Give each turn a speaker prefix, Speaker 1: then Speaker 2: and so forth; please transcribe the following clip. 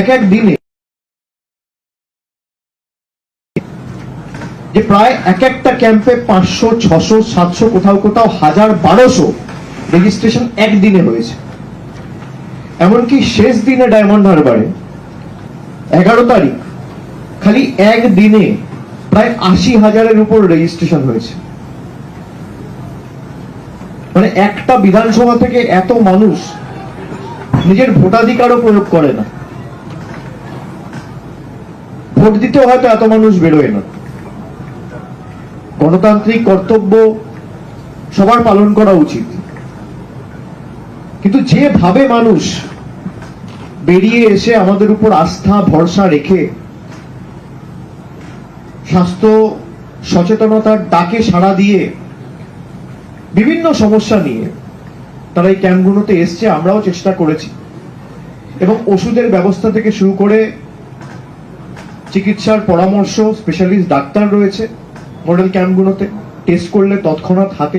Speaker 1: এক এক দিনে যে প্রায় এক একটা ক্যাম্পে পাঁচশো, ছশো, সাতশো, কোথাও কোথাও হাজার, বারোশো রেজিস্ট্রেশন একদিনে হয়েছে। এমনকি শেষ দিনে ডায়মন্ড হারবারে এগারো তারিখ খালি একদিনে প্রায় আশি হাজারের উপর রেজিস্ট্রেশন হয়েছে। মানে একটা বিধানসভা থেকে এত মানুষ নিজের ভোটাধিকারও প্রয়োগ করে না। ভোট দিতে হয়তো এত মানুষ বেরোয় না। গণতান্ত্রিক কর্তব্য সবার পালন করা উচিত। কিন্তু যেভাবে মানুষ বেরিয়ে এসে আমাদের উপর আস্থা, ভরসা রেখে স্বাস্থ্য সচেতনতার ডাকে সাড়া দিয়ে বিভিন্ন সমস্যা নিয়ে তারা এই ক্যাম্পগুলোতে এসছে, আমরাও চেষ্টা করেছি। এবং ওষুধের ব্যবস্থা থেকে শুরু করে চিকিৎসার পরামর্শ স্পেশালিস্ট ডাক্তার রয়েছে মডেল ক্যাম্পগুলোতে টেস্ট করলে তৎক্ষণাৎ হাতে